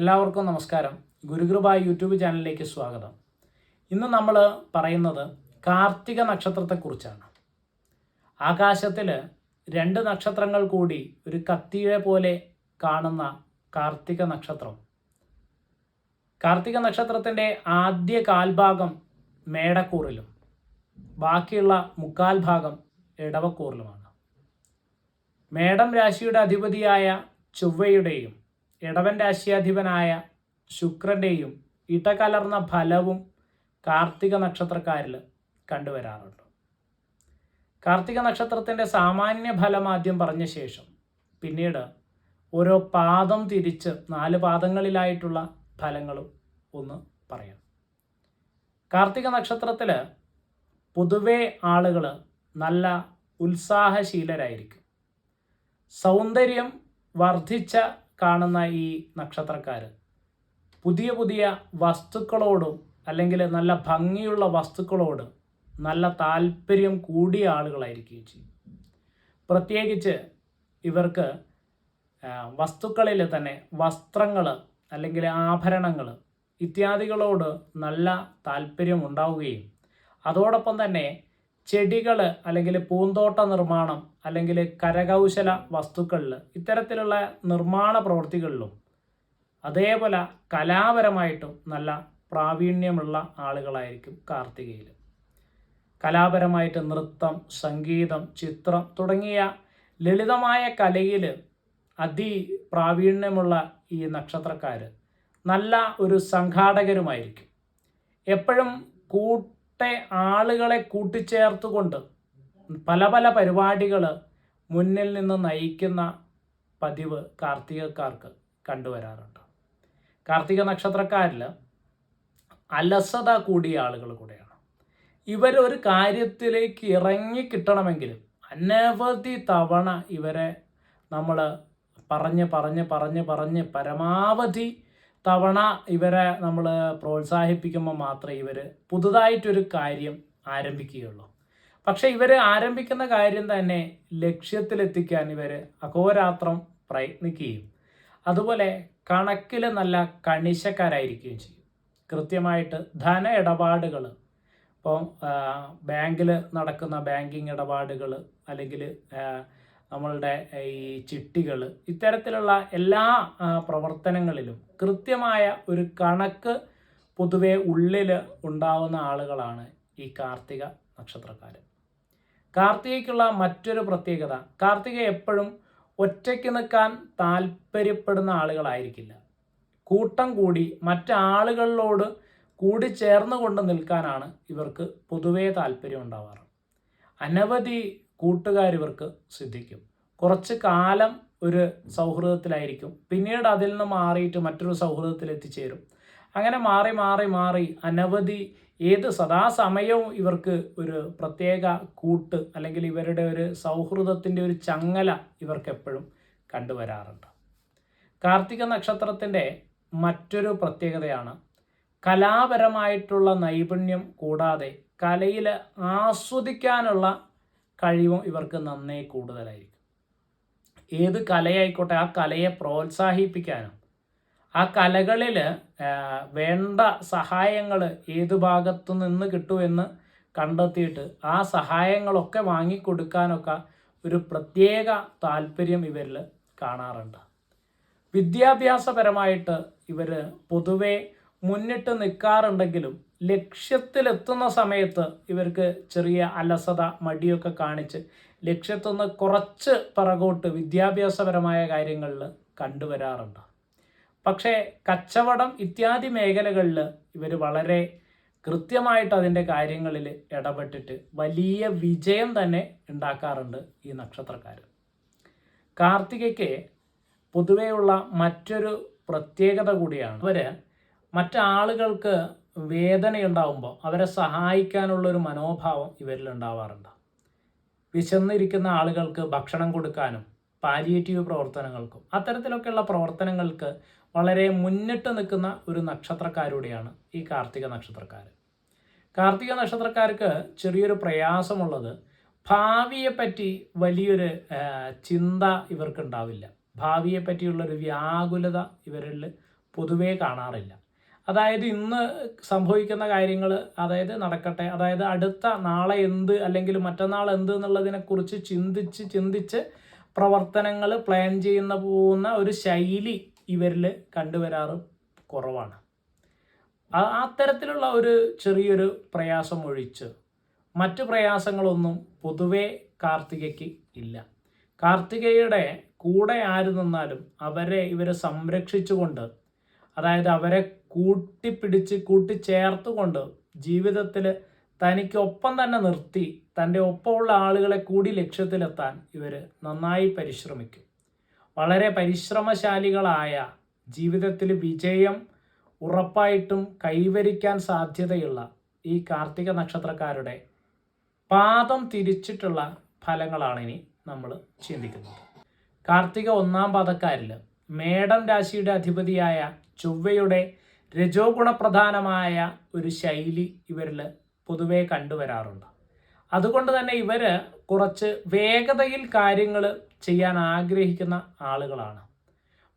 എല്ലാവർക്കും നമസ്കാരം. ഗുരുകൃപ യൂട്യൂബ് ചാനലിലേക്ക് സ്വാഗതം. ഇന്ന് നമ്മൾ പറയുന്നത് കാർത്തിക നക്ഷത്രത്തെക്കുറിച്ചാണ്. ആകാശത്തിൽ രണ്ട് നക്ഷത്രങ്ങൾ കൂടി ഒരു കത്തിയെ പോലെ കാണുന്ന കാർത്തിക നക്ഷത്രം. കാർത്തിക നക്ഷത്രത്തിന്റെ ആദ്യ കാൽഭാഗം മേടക്കൂറിലും ബാക്കിയുള്ള മുക്കാൽ ഭാഗം ഇടവക്കൂറിലുമാണ്. മേടം രാശിയുടെ അധിപതിയായ ചൊവ്വയുടെയും ഇടവൻ രാശിയാധിപനായ ശുക്രന്റെയും ഇടകലർന്ന ഫലവും കാർത്തിക നക്ഷത്രക്കാരിൽ കണ്ടുവരാറുണ്ട്. കാർത്തിക നക്ഷത്രത്തിന്റെ സാമാന്യ ഫലം ആദ്യം പറഞ്ഞ ശേഷം പിന്നീട് ഓരോ പാദം തിരിച്ച് നാല് പാദങ്ങളിലായിട്ടുള്ള ഫലങ്ങളും ഒന്ന് പറയാം. കാർത്തിക നക്ഷത്രത്തിൽ പൊതുവെ ആളുകൾ നല്ല ഉത്സാഹശീലരായിരിക്കും. സൗന്ദര്യം വർദ്ധിച്ച കാണുന്ന ഈ നക്ഷത്രക്കാർ പുതിയ പുതിയ വസ്തുക്കളോടും അല്ലെങ്കിൽ നല്ല ഭംഗിയുള്ള വസ്തുക്കളോട് നല്ല താല്പര്യം കൂടിയ ആളുകളായിരിക്കുകയും ചെയ്യും. പ്രത്യേകിച്ച് ഇവർക്ക് വസ്തുക്കളിൽ തന്നെ വസ്ത്രങ്ങൾ അല്ലെങ്കിൽ ആഭരണങ്ങൾ ഇത്യാദികളോട് നല്ല താല്പര്യം ഉണ്ടാവുകയും അതോടൊപ്പം തന്നെ ചെടികൾ അല്ലെങ്കിൽ പൂന്തോട്ട നിർമ്മാണം അല്ലെങ്കിൽ കരകൗശല വസ്തുക്കളിൽ ഇത്തരത്തിലുള്ള നിർമ്മാണ പ്രവൃത്തികളിലും അതേപോലെ കലാപരമായിട്ടും നല്ല പ്രാവീണ്യമുള്ള ആളുകളായിരിക്കും കാർത്തികയിൽ കലാപരമായിട്ട് നൃത്തം സംഗീതം ചിത്രം തുടങ്ങിയ ലളിതമായ കലയിൽ അതിപ്രാവീണ്യമുള്ള ഈ നക്ഷത്രക്കാർ നല്ല ഒരു സംഘാടകരുമായിരിക്കും. എപ്പോഴും കൂട്ടെ ആളുകളെ കൂട്ടിച്ചേർത്തുകൊണ്ട് പല പല പരിപാടികൾ മുന്നിൽ നിന്ന് നയിക്കുന്ന പതിവ് കാർത്തികക്കാർക്ക് കണ്ടുവരാറുണ്ട്. കാർത്തിക നക്ഷത്രക്കാരിൽ അലസത കൂടിയ ആളുകൾ കൂടെയാണ്. ഒരു കാര്യത്തിലേക്ക് ഇറങ്ങി കിട്ടണമെങ്കിലും അനവധി തവണ ഇവരെ നമ്മൾ പറഞ്ഞ് പറഞ്ഞ് പറഞ്ഞ് പറഞ്ഞ് പരമാവധി തവണ ഇവരെ നമ്മൾ പ്രോത്സാഹിപ്പിക്കുമ്പോൾ മാത്രമേ ഇവർ പുതുതായിട്ടൊരു കാര്യം ആരംഭിക്കുകയുള്ളൂ. പക്ഷെ ഇവർ ആരംഭിക്കുന്ന കാര്യം തന്നെ ലക്ഷ്യത്തിലെത്തിക്കാൻ ഇവർ അഹോരാത്രം പ്രയത്നിക്കുകയും അതുപോലെ കണക്കിൽ നല്ല കണിശക്കാരായിരിക്കുകയും ചെയ്യും. കൃത്യമായിട്ട് ധന ഇടപാടുകൾ ഇപ്പം ബാങ്കിൽ നടക്കുന്ന ബാങ്കിങ് ഇടപാടുകൾ അല്ലെങ്കിൽ നമ്മളുടെ ഈ ചിട്ടികൾ ഇത്തരത്തിലുള്ള എല്ലാ പ്രവർത്തനങ്ങളിലും കൃത്യമായ ഒരു കണക്ക് പൊതുവെ ഉള്ളിൽ ഉണ്ടാവുന്ന ആളുകളാണ് ഈ കാർത്തിക നക്ഷത്രക്കാർ കാർത്തികയ്ക്കുള്ള മറ്റൊരു പ്രത്യേകത കാർത്തിക എപ്പോഴും ഒറ്റയ്ക്ക് നിൽക്കാൻ താല്പര്യപ്പെടുന്ന ആളുകളായിരിക്കില്ല. കൂട്ടം കൂടി മറ്റാളുകളിലോട് കൂടി ചേർന്ന് കൊണ്ട് നിൽക്കാനാണ് ഇവർക്ക് പൊതുവേ താല്പര്യം ഉണ്ടാവാറ്. അനവധി കൂട്ടുകാർ ഇവർക്ക് സിദ്ധിക്കും. കുറച്ച് കാലം ഒരു സൗഹൃദത്തിലായിരിക്കും. പിന്നീട് അതിൽ നിന്ന് മാറിയിട്ട് മറ്റൊരു സൗഹൃദത്തിൽ എത്തിച്ചേരും അങ്ങനെ മാറി മാറി മാറി അനവധി ഏത് സദാസമയവും ഇവർക്ക് ഒരു പ്രത്യേക കൂട്ട് അല്ലെങ്കിൽ ഇവരുടെ ഒരു സൗഹൃദത്തിന്റെ ഒരു ചങ്ങല ഇവർക്ക് എപ്പോഴും കണ്ടുവരാറുണ്ട്. കാർത്തിക നക്ഷത്രത്തിന്റെ മറ്റൊരു പ്രത്യേകതയാണ് കലാപരമായിട്ടുള്ള നൈപുണ്യം കൂടാതെ കലയിൽ ആസ്വദിക്കാനുള്ള കഴിവും ഇവർക്ക് നന്നേ കൂടുതലായിരിക്കും. ഏത് കലയായിക്കോട്ടെ ആ കലയെ പ്രോത്സാഹിപ്പിക്കാനും ആ കലകളിൽ വേണ്ട സഹായങ്ങൾ ഏത് ഭാഗത്തു നിന്ന് കിട്ടുമെന്ന് കണ്ടെത്തിയിട്ട് ആ സഹായങ്ങളൊക്കെ വാങ്ങിക്കൊടുക്കാനൊക്കെ ഒരു പ്രത്യേക താല്പര്യം ഇവരിൽ കാണാറുണ്ട്. വിദ്യാഭ്യാസപരമായിട്ട് ഇവർ പൊതുവെ മുന്നിട്ട് നിൽക്കാറുണ്ടെങ്കിലും ലക്ഷ്യത്തിലെത്തുന്ന സമയത്ത് ഇവർക്ക് ചെറിയ അലസത മടിയൊക്കെ കാണിച്ച് ലക്ഷ്യത്തുനിന്ന് കുറച്ച് പിറകോട്ട് വിദ്യാഭ്യാസപരമായ കാര്യങ്ങളിൽ കണ്ടുവരാറുണ്ട്. പക്ഷേ കച്ചവടം ഇത്യാദി മേഖലകളിൽ ഇവർ വളരെ കൃത്യമായിട്ട് അതിന്റെ കാര്യങ്ങളിൽ ഇടപെട്ടിട്ട് വലിയ വിജയം തന്നെ ഉണ്ടാക്കാറുണ്ട് ഈ നക്ഷത്രക്കാർ. കാർത്തികയ്ക്ക് പൊതുവെയുള്ള മറ്റൊരു പ്രത്യേകത കൂടിയാണ്. അവർ മറ്റാളുകൾക്ക് വേദനയുണ്ടാവുമ്പോൾ അവരെ സഹായിക്കാനുള്ളൊരു മനോഭാവം ഇവരിൽ ഉണ്ടാവാറുണ്ട്. വിശന്നിരിക്കുന്ന ആളുകൾക്ക് ഭക്ഷണം കൊടുക്കാനും പാലിയേറ്റീവ് പ്രവർത്തനങ്ങൾക്കും അത്തരത്തിലൊക്കെയുള്ള പ്രവർത്തനങ്ങൾക്ക് വളരെ മുന്നിട്ട് നിൽക്കുന്ന ഒരു നക്ഷത്രക്കാരൂടെയാണ് ഈ കാർത്തിക നക്ഷത്രക്കാർ കാർത്തിക നക്ഷത്രക്കാർക്ക് ചെറിയൊരു പ്രയാസമുള്ളത് ഭാവിയെപ്പറ്റി വലിയൊരു ചിന്ത ഇവർക്കുണ്ടാവില്ല. ഭാവിയെ പറ്റിയുള്ളൊരു വ്യാകുലത ഇവരിൽ പൊതുവേ കാണാറില്ല. അതായത് ഇന്ന് സംഭവിക്കുന്ന കാര്യങ്ങൾ അതായത് നടക്കട്ടെ അതായത് അടുത്ത നാളെ എന്ത് അല്ലെങ്കിൽ മറ്റന്നാൾ എന്ത് എന്നുള്ളതിനെക്കുറിച്ച് ചിന്തിച്ച് ചിന്തിച്ച് പ്രവർത്തനങ്ങൾ പ്ലാൻ ചെയ്യുന്ന പോകുന്ന ഒരു ശൈലി ഇവരിൽ കണ്ടുവരാറ് കുറവാണ്. അത്തരത്തിലുള്ള ഒരു ചെറിയൊരു പ്രയാസം ഒഴിച്ച് മറ്റു പ്രയാസങ്ങളൊന്നും പൊതുവേ കാർത്തികയ്ക്ക് ഇല്ല. കാർത്തികയുടെ കൂടെ ആര് നിന്നാലും അവരെ ഇവരെ സംരക്ഷിച്ചുകൊണ്ട് അതായത് അവരെ കൂട്ടിപ്പിടിച്ച് കൂട്ടിച്ചേർത്തുകൊണ്ട് ജീവിതത്തിൽ തനിക്കൊപ്പം തന്നെ നിർത്തി തന്റെ ഒപ്പമുള്ള ആളുകളെ കൂടി ലക്ഷ്യത്തിലെത്താൻ ഇവർ നന്നായി പരിശ്രമിക്കും. വളരെ പരിശ്രമശാലികളായ ജീവിതത്തിൽ വിജയം ഉറപ്പായിട്ടും കൈവരിക്കാൻ സാധ്യതയുള്ള ഈ കാർത്തിക നക്ഷത്രക്കാരുടെ പാദം തിരിച്ചിട്ടുള്ള ഫലങ്ങളാണ് ഇനി നമ്മൾ ചിന്തിക്കുന്നത്. കാർത്തിക ഒന്നാം പാദക്കാരിൽ മേടം രാശിയുടെ അധിപതിയായ ചൊവ്വയുടെ രജോ ഗുണപ്രധാനമായ ഒരു ശൈലി ഇവരിൽ പൊതുവെ കണ്ടുവരാറുണ്ട്. അതുകൊണ്ട് തന്നെ ഇവർ കുറച്ച് വേഗതയിൽ കാര്യങ്ങൾ ചെയ്യാൻ ആഗ്രഹിക്കുന്ന ആളുകളാണ്.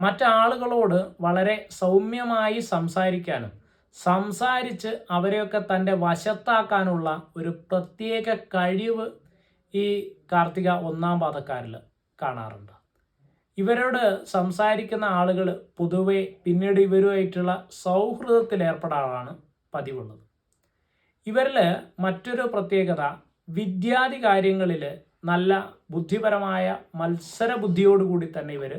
മറ്റാളുകളോട് വളരെ സൗമ്യമായി സംസാരിക്കാനും സംസാരിച്ച് അവരെയൊക്കെ തന്റെ വശത്താക്കാനുള്ള ഒരു പ്രത്യേക കഴിവ് ഈ കാർത്തിക ഒന്നാം പാദക്കാരിൽ കാണാറുണ്ട്. ഇവരോട് സംസാരിക്കുന്ന ആളുകൾ പൊതുവെ പിന്നീട് ഇവരുമായിട്ടുള്ള സൗഹൃദത്തിൽ ഏർപ്പെടാറാണ് പതിവുള്ളത്. ഇവരിൽ മറ്റൊരു പ്രത്യേകത വിദ്യാദി കാര്യങ്ങളിൽ നല്ല ബുദ്ധിപരമായ മത്സര ബുദ്ധിയോടുകൂടി തന്നെ ഇവർ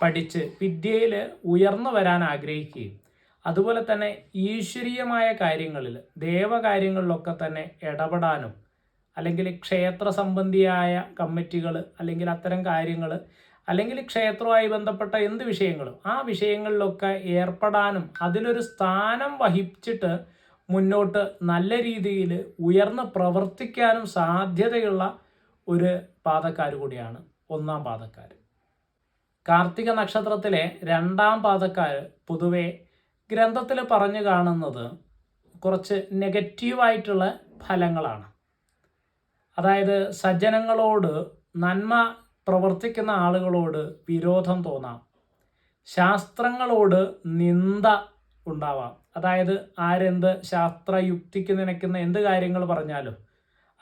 പഠിച്ച് വിദ്യയിൽ ഉയർന്നു വരാൻ ആഗ്രഹിക്കുകയും അതുപോലെ തന്നെ ഈശ്വരീയമായ കാര്യങ്ങളിൽ ദേവകാര്യങ്ങളിലൊക്കെ തന്നെ ഇടപെടാനും അല്ലെങ്കിൽ ക്ഷേത്ര സംബന്ധിയായ കമ്മിറ്റികൾ അല്ലെങ്കിൽ അത്തരം കാര്യങ്ങൾ അല്ലെങ്കിൽ ക്ഷേത്രവുമായി ബന്ധപ്പെട്ട എന്ത് വിഷയങ്ങളും ആ വിഷയങ്ങളിലൊക്കെ ഏർപ്പെടാനും അതിലൊരു സ്ഥാനം വഹിച്ചിട്ട് മുന്നോട്ട് നല്ല രീതിയിൽ ഉയർന്ന് പ്രവർത്തിക്കാനും സാധ്യതയുള്ള ഒരു പാതക്കാർ കൂടിയാണ് ഒന്നാം പാതക്കാർ കാർത്തിക നക്ഷത്രത്തിലെ രണ്ടാം പാതക്കാർ പൊതുവെ ഗ്രന്ഥത്തിൽ പറഞ്ഞു കാണുന്നത് കുറച്ച് നെഗറ്റീവായിട്ടുള്ള ഫലങ്ങളാണ്. അതായത് സജ്ജനങ്ങളോട് നന്മ പ്രവർത്തിക്കുന്ന ആളുകളോട് വിരോധം തോന്നാം. ശാസ്ത്രങ്ങളോട് നിന്ദ ഉണ്ടാവാം. അതായത് ആരെന്ത് ശാസ്ത്രയുക്തിക്ക് നിനക്കുന്ന എന്ത് കാര്യങ്ങൾ പറഞ്ഞാലും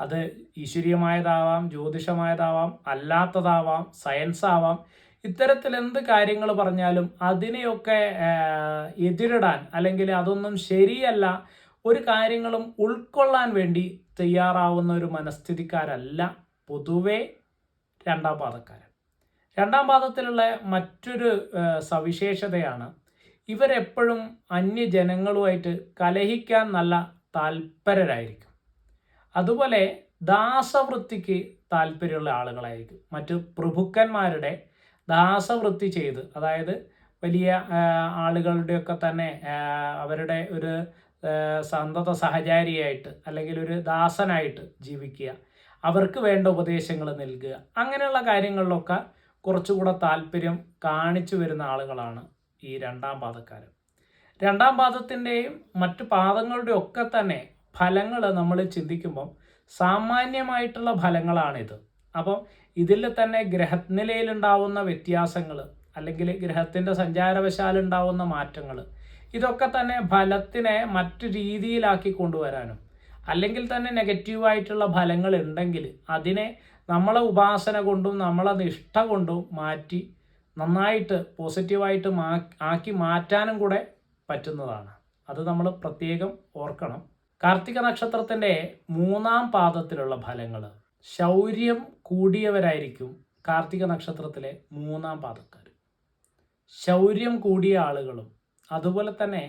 അത് ഈശ്വരീയമായതാവാം ജ്യോതിഷമായതാവാം അല്ലാത്തതാവാം സയൻസ് ആവാം ഇത്തരത്തിൽ എന്ത് കാര്യങ്ങൾ പറഞ്ഞാലും അതിനെയൊക്കെ എതിരിടാൻ അല്ലെങ്കിൽ അതൊന്നും ശരിയല്ല ഒരു കാര്യങ്ങളും ഉൾക്കൊള്ളാൻ വേണ്ടി തയ്യാറാവുന്ന ഒരു മനസ്ഥിതിക്കാരല്ല. പൊതുവെ രണ്ടാം പാദക്കാരൻ. രണ്ടാം പാദത്തിലുള്ള മറ്റൊരു സവിശേഷതയാണ് ഇവരെപ്പോഴും അന്യജനങ്ങളുമായിട്ട് കലഹിക്കാൻ നല്ല താല്പരരായിരിക്കും. അതുപോലെ ദാസവൃത്തിക്ക് താല്പര്യമുള്ള ആളുകളായിരിക്കും. മറ്റ് പ്രഭുക്കന്മാരുടെ ദാസവൃത്തി ചെയ്ത് അതായത് വലിയ ആളുകളുടെയൊക്കെ തന്നെ അവരുടെ ഒരു സന്തത സഹചാരിയായിട്ട് അല്ലെങ്കിൽ ഒരു ദാസനായിട്ട് ജീവിക്കുക. അവർക്ക് വേണ്ട ഉപദേശങ്ങൾ നൽകുക. അങ്ങനെയുള്ള കാര്യങ്ങളിലൊക്കെ കുറച്ചുകൂടെ താല്പര്യം കാണിച്ചു വരുന്ന ആളുകളാണ് ഈ രണ്ടാം പാദക്കാർ രണ്ടാം പാദത്തിന്റെയും മറ്റു പാദങ്ങളുടെ ഒക്കെ തന്നെ ഫലങ്ങൾ നമ്മൾ ചിന്തിക്കുമ്പം സാമാന്യമായിട്ടുള്ള ഫലങ്ങളാണിത്. അപ്പം ഇതിൽ തന്നെ ഗ്രഹനിലയിലുണ്ടാവുന്ന വ്യത്യാസങ്ങൾ അല്ലെങ്കിൽ ഗ്രഹത്തിന്റെ സഞ്ചാരവശാലുണ്ടാവുന്ന മാറ്റങ്ങൾ ഇതൊക്കെ തന്നെ ഫലത്തിനെ മറ്റു രീതിയിലാക്കി കൊണ്ടുവരാനും അല്ലെങ്കിൽ തന്നെ നെഗറ്റീവായിട്ടുള്ള ഫലങ്ങൾ ഉണ്ടെങ്കിൽ അതിനെ നമ്മളെ ഉപാസന കൊണ്ടും നമ്മളെ നിഷ്ഠ കൊണ്ടും മാറ്റി നന്നായിട്ട് പോസിറ്റീവായിട്ട് മാ ആക്കി മാറ്റാനും കൂടെ പറ്റുന്നതാണ്. അത് നമ്മൾ പ്രത്യേകം ഓർക്കണം. കാർത്തിക നക്ഷത്രത്തിന്റെ മൂന്നാം പാദത്തിലുള്ള ഫലങ്ങൾ ശൗര്യം കൂടിയവരായിരിക്കും കാർത്തിക നക്ഷത്രത്തിലെ മൂന്നാം പാദക്കാർ. ശൗര്യം കൂടിയ ആളുകളും അതുപോലെ തന്നെ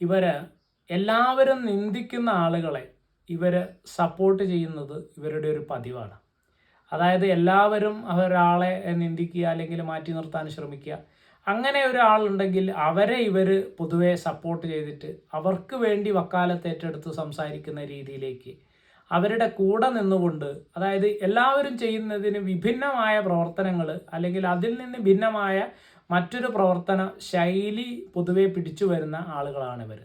ഇവർ എല്ലാവരും നിന്ദിക്കുന്ന ആളുകളെ ഇവർ സപ്പോർട്ട് ചെയ്യുന്നത് ഇവരുടെ ഒരു പതിവാണ്. അതായത് എല്ലാവരും ഒരാളെ നിന്ദിക്കുക അല്ലെങ്കിൽ മാറ്റി നിർത്താൻ ശ്രമിക്കുക. അങ്ങനെ ഒരാളുണ്ടെങ്കിൽ അവരെ ഇവർ പൊതുവെ സപ്പോർട്ട് ചെയ്തിട്ട് അവർക്ക് വേണ്ടി വക്കാലത്ത് ഏറ്റെടുത്ത് സംസാരിക്കുന്ന രീതിയിലേക്ക് അവരുടെ കൂടെ നിന്നുകൊണ്ട് അതായത് എല്ലാവരും ചെയ്യുന്നതിന് വിഭിന്നമായ പ്രവർത്തനങ്ങൾ അല്ലെങ്കിൽ അതിൽ നിന്ന് ഭിന്നമായ മറ്റൊരു പ്രവർത്തന ശൈലി പൊതുവെ പിടിച്ചു വരുന്ന ആളുകളാണ് ഇവർ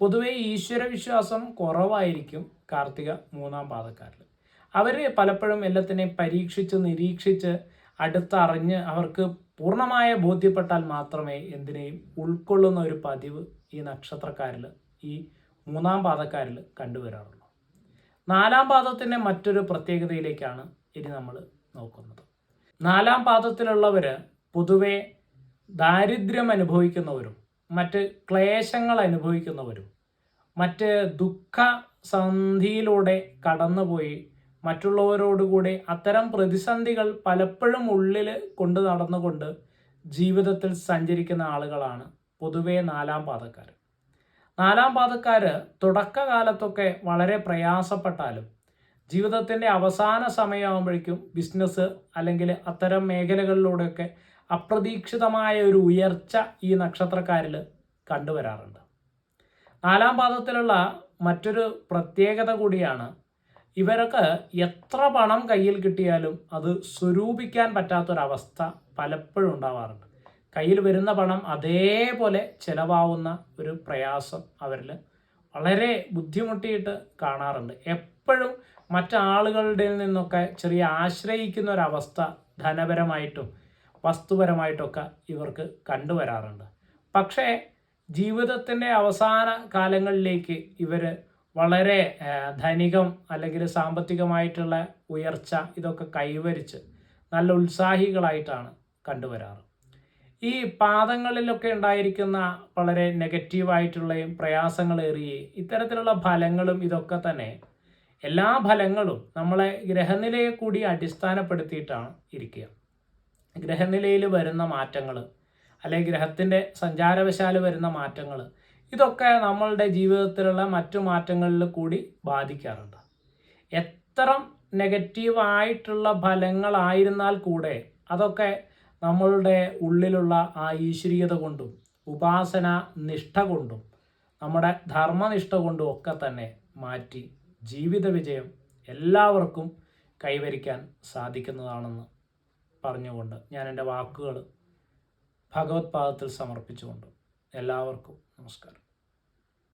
പൊതുവെ ഈശ്വരവിശ്വാസം കുറവായിരിക്കും കാർത്തിക മൂന്നാം പാദക്കാരിൽ അവർ പലപ്പോഴും എല്ലാത്തിനെയും പരീക്ഷിച്ച് നിരീക്ഷിച്ച് അടുത്തറിഞ്ഞ് അവർക്ക് പൂർണമായ ബോധ്യപ്പെട്ടാൽ മാത്രമേ എന്തിനേയും ഉൾക്കൊള്ളുന്ന ഒരു പതിവ് ഈ നക്ഷത്രക്കാരിൽ ഈ മൂന്നാം പാദക്കാരിൽ കണ്ടുവരാറുള്ളൂ. നാലാം പാദത്തിന്റെ മറ്റൊരു പ്രത്യേകതയിലേക്കാണ് ഇനി നമ്മൾ നോക്കുന്നത്. നാലാം പാദത്തിലുള്ളവർ പൊതുവെ ദാരിദ്ര്യം അനുഭവിക്കുന്നവരും മറ്റ് ക്ലേശങ്ങൾ അനുഭവിക്കുന്നവരും മറ്റ് ദുഃഖ സന്ധിയിലൂടെ കടന്നുപോയി മറ്റുള്ളവരോടുകൂടി അത്തരം പ്രതിസന്ധികൾ പലപ്പോഴും ഉള്ളിൽ കൊണ്ടു നടന്നുകൊണ്ട് ജീവിതത്തിൽ സഞ്ചരിക്കുന്ന ആളുകളാണ് പൊതുവെ നാലാം പാതക്കാർ നാലാം പാതക്കാർ തുടക്കകാലത്തൊക്കെ വളരെ പ്രയാസപ്പെട്ടാലും ജീവിതത്തിന്റെ അവസാന സമയമാകുമ്പോഴേക്കും ബിസിനസ് അല്ലെങ്കിൽ അത്തരം മേഖലകളിലൂടെയൊക്കെ അപ്രതീക്ഷിതമായ ഒരു ഉയർച്ച ഈ നക്ഷത്രക്കാരിൽ കണ്ടുവരാറുണ്ട്. നാലാം പാദത്തിലുള്ള മറ്റൊരു പ്രത്യേകത കൂടിയാണ് ഇവർക്ക് എത്ര പണം കയ്യിൽ കിട്ടിയാലും അത് സ്വരൂപിക്കാൻ പറ്റാത്തൊരവസ്ഥ പലപ്പോഴും ഉണ്ടാവാറുണ്ട്. കയ്യിൽ വരുന്ന പണം അതേപോലെ ചിലവാവുന്ന ഒരു പ്രയാസം അവരിൽ വളരെ ബുദ്ധിമുട്ടിയിട്ട് കാണാറുണ്ട്. എപ്പോഴും മറ്റാളുകളുടെ നിന്നൊക്കെ ചെറിയ ആശ്രയിക്കുന്ന ഒരവസ്ഥ ധനപരമായിട്ടും വസ്തുപരമായിട്ടൊക്കെ ഇവർക്ക് കണ്ടുവരാറുണ്ട്. പക്ഷേ ജീവിതത്തിന്റെ അവസാന കാലങ്ങളിലേക്ക് ഇവർ വളരെ ധനികം അല്ലെങ്കിൽ സാമ്പത്തികമായിട്ടുള്ള ഉയർച്ച ഇതൊക്കെ കൈവരിച്ച് നല്ല ഉത്സാഹികളായിട്ടാണ് കണ്ടുവരാറ്. ഈ പാദങ്ങളിലൊക്കെ ഉണ്ടായിരിക്കുന്ന വളരെ നെഗറ്റീവായിട്ടുള്ളയും പ്രയാസങ്ങളേറിയ ഇത്തരത്തിലുള്ള ഫലങ്ങളും ഇതൊക്കെ തന്നെ എല്ലാ ഫലങ്ങളും നമ്മളെ ഗ്രഹനിലയെ കൂടി അടിസ്ഥാനപ്പെടുത്തിയിട്ടാണ് ഇരിക്കുക. ഗ്രഹനിലയിൽ വരുന്ന മാറ്റങ്ങൾ അല്ലെങ്കിൽ ഗ്രഹത്തിന്റെ സഞ്ചാരവശാൽ വരുന്ന മാറ്റങ്ങൾ ഇതൊക്കെ നമ്മളുടെ ജീവിതത്തിലുള്ള മറ്റു മാറ്റങ്ങളിൽ കൂടി ബാധിക്കാറുണ്ട്. എത്ര നെഗറ്റീവായിട്ടുള്ള ഫലങ്ങളായിരുന്നാൽ കൂടെ അതൊക്കെ നമ്മളുടെ ഉള്ളിലുള്ള ആ ഈശ്വരീയത കൊണ്ടും ഉപാസന നിഷ്ഠ കൊണ്ടും നമ്മുടെ ധർമ്മനിഷ്ഠ കൊണ്ടും ഒക്കെ തന്നെ മാറ്റി ജീവിത വിജയം എല്ലാവർക്കും കൈവരിക്കാൻ സാധിക്കുന്നതാണെന്ന് പറഞ്ഞുകൊണ്ട് ഞാൻ എന്റെ വാക്കുകൾ ഭഗവത് പാദത്തിൽ സമർപ്പിച്ചുകൊണ്ട് എല്ലാവർക്കും നമസ്കാരം.